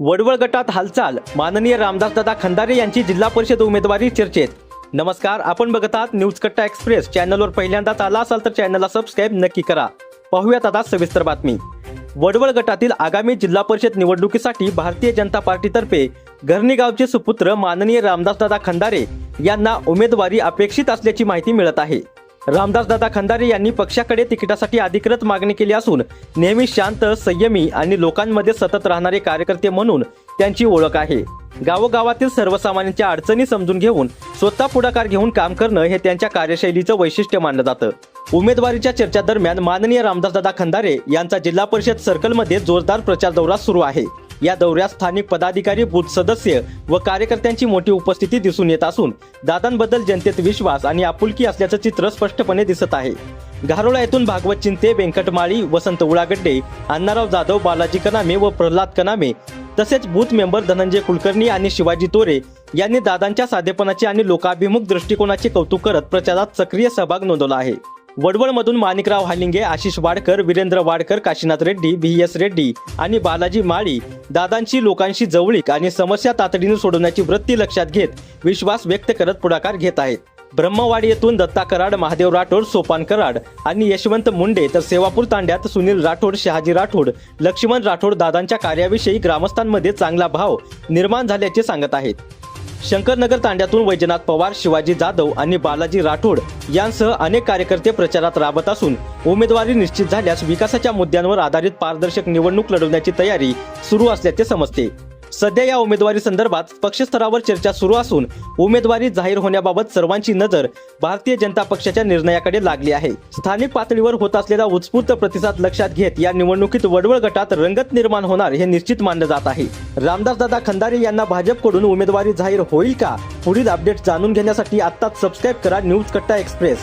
वडवळ गटात हालचाल. माननीय रामदासदादा खंदारे यांची जिल्हा परिषद उमेदवारी चर्चेत. नमस्कार आपण बघत आहात न्यूज कट्टा एक्सप्रेस. चॅनलवर पहिल्यांदाच आला असाल तर चॅनलला सबस्क्राईब नक्की करा. पाहूयात आता सविस्तर बातमी. वडवळ गटातील आगामी जिल्हा परिषद निवडणुकीसाठी भारतीय जनता पार्टीतर्फे घरणी गावचे सुपुत्र माननीय रामदासदादा खंदारे यांना उमेदवारी अपेक्षित असल्याची माहिती मिळत आहे. रामदासदादा खंदारे यांनी पक्षाकडे तिकिटासाठी अधिकृत मागणी केली असून नेहमी शांत संयमी आणि लोकांमध्ये सतत राहणारे कार्यकर्ते म्हणून त्यांची ओळख आहे. गावोगावातील सर्वसामान्यांच्या अडचणी समजून घेऊन स्वतः पुढाकार घेऊन काम करणं हे त्यांच्या कार्यशैलीचं वैशिष्ट्य मानलं जातं. उमेदवारीच्या चर्चा दरम्यान माननीय रामदासदादा खंदारे यांचा जिल्हा परिषद सर्कलमध्ये जोरदार प्रचार दौरा सुरू आहे. या दौऱ्यात स्थानिक पदाधिकारी बूथ सदस्य व कार्यकर्त्यांची मोठी उपस्थिती दिसून येत असून दादांबद्दल जनतेत विश्वास आणि आपुलकी असल्याचं चित्र स्पष्टपणे दिसत आहे. घारोळा येथून भागवत चिंते व्यंकटमाळी वसंत उळागड्डे अण्णाराव जाधव बालाजी कनामे व प्रल्हाद कनामे तसेच बूथ मेंबर धनंजय कुलकर्णी आणि शिवाजी तोरे यांनी दादांच्या साधेपणाचे आणि लोकाभिमुख दृष्टिकोनाचे कौतुक करत प्रचारात सक्रिय सहभाग नोंदवला आहे. वडवळमधून माणिकराव हालिंगे आशिष वाडकर वीरेंद्र वाडकर काशीनाथ रेड्डी व्ही एस रेड्डी आणि बालाजी माळी दादांची लोकांशी जवळीक आणि समस्या तातडीने सोडवण्याची वृत्ती लक्षात घेत विश्वास व्यक्त करत पुढाकार घेत आहेत. ब्रह्मवाडी येथून दत्ता कराड महादेव राठोड सोपान कराड आणि यशवंत मुंडे तर सेवापूर तांड्यात सुनील राठोड शहाजी राठोड लक्ष्मण राठोड दादांच्या कार्याविषयी ग्रामस्थांमध्ये चांगला भाव निर्माण झाल्याचे सांगत आहेत. शंकरनगर तांड्यातून वैजनाथ पवार शिवाजी जाधव आणि बालाजी राठोड यांसह अनेक कार्यकर्ते प्रचारात राबत असून उमेदवारी निश्चित झाल्यास विकासाच्या मुद्द्यांवर आधारित पारदर्शक निवडणूक लढवण्याची तयारी सुरू असल्याचे समजते. सध्या या उमेदवारी संदर्भात पक्षस्तरावर चर्चा सुरू असून उमेदवारी जाहीर होण्याबाबत सर्वांची नजर भारतीय जनता पक्षाच्या निर्णयाकडे लागली आहे. स्थानिक पातळीवर होत असलेला उत्स्फूर्त प्रतिसाद लक्षात घेत या निवडणुकीत वडवळ गटात रंगत निर्माण होणार हे निश्चित मानलं जात आहे. रामदासदादा खंदारे यांना भाजपकडून उमेदवारी जाहीर होईल का? पुढील अपडेट जाणून घेण्यासाठी आत्ताच सबस्क्राईब करा न्यूज कट्टा एक्सप्रेस.